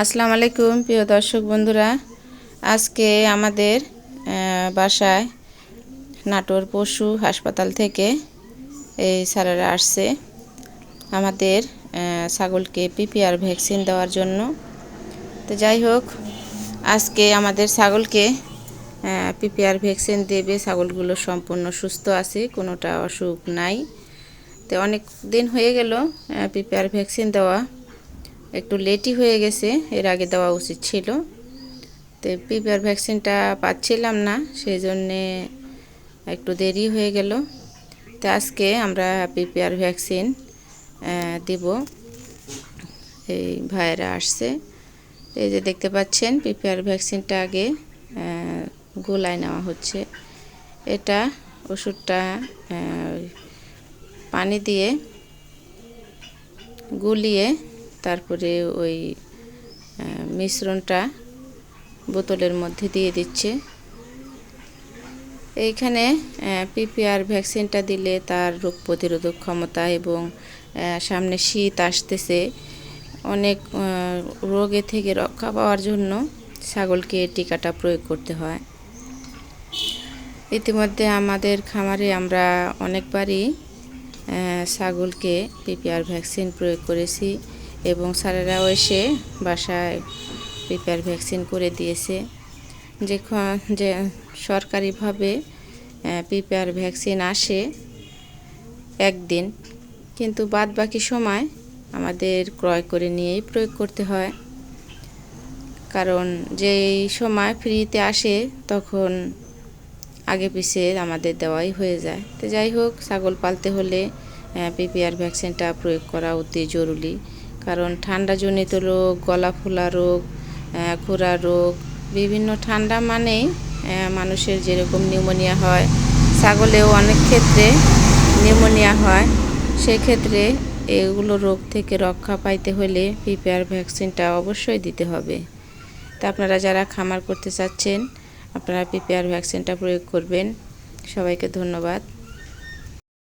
আসসালামু আলাইকুম, প্রিয় দর্শক বন্ধুরা। আজকে আমাদের বাসায় নাটোর পশু হাসপাতাল থেকে এই স্যারেরা আসছে। আমাদের ছাগলকে পিপিআর ভ্যাকসিন দেওয়ার জন্য। তো যাই হোক, আজকে আমাদের ছাগলকে পিপিআর ভ্যাকসিন দেবে। ছাগলগুলো সম্পূর্ণ সুস্থ আছে, কোনোটা অসুখ নাই। তো অনেক দিন হয়ে গেল পিপিআর ভ্যাকসিন দেওয়া। একটু লেটই হয়ে গেছে, এর আগে দেওয়া উচিত ছিল। তো পিপিআর ভ্যাকসিনটা পাচ্ছিলাম না সেই জন্যে একটু দেরি হয়ে গেল। তো আজকে আমরা পিপিআর ভ্যাকসিন দিব। এই ভাইয়েরা আসছে। এই যে দেখতে পাচ্ছেন পিপিআর ভ্যাকসিনটা আগে গোলায় নেওয়া হচ্ছে। এটা ওষুধটা পানি দিয়ে গুলিয়ে তারপরে ওই মিশ্রণটা বোতলের মধ্যে দিয়ে দিচ্ছে। এইখানে পিপিআর ভ্যাকসিনটা দিলে তার রোগ প্রতিরোধক ক্ষমতা এবং সামনে শীত আসতেছে। অনেক রোগে থেকে রক্ষা পাওয়ার জন্য ছাগলকে টিকাটা প্রয়োগ করতে হয়। ইতিমধ্যে আমাদের খামারে আমরা অনেকবারই ছাগলকে পিপিআর ভ্যাকসিন প্রয়োগ করেছি। এবং স্যারেরাও এসে বাসায় পিপিআর ভ্যাকসিন করে দিয়েছে। যে যে সরকারিভাবে পিপিআর ভ্যাকসিন আসে একদিন, কিন্তু বাদ বাকি সময় আমাদের ক্রয় করে নিয়েই প্রয়োগ করতে হয়। কারণ যেই সময় ফ্রিতে আসে, তখন আগে পিছিয়ে আমাদের দেওয়াই হয়ে যায়। তো যাই হোক, ছাগল পালতে হলে পিপিআর ভ্যাকসিনটা প্রয়োগ করা অতি জরুরি। কারণ ঠান্ডাজনিত রোগ গলা ফোলা রোগ খোরা রোগ, বিভিন্ন ঠান্ডা মানেই মানুষের যেরকম নিউমোনিয়া হয়। ছাগলেও অনেক ক্ষেত্রে নিউমোনিয়া হয়। সেক্ষেত্রে এগুলো রোগ থেকে রক্ষা পাইতে হলে পিপিআর ভ্যাকসিনটা অবশ্যই দিতে হবে। তা আপনারা যারা খামার করতে চাচ্ছেন, আপনারা পিপিআর ভ্যাকসিনটা প্রয়োগ করবেন। সবাইকে ধন্যবাদ।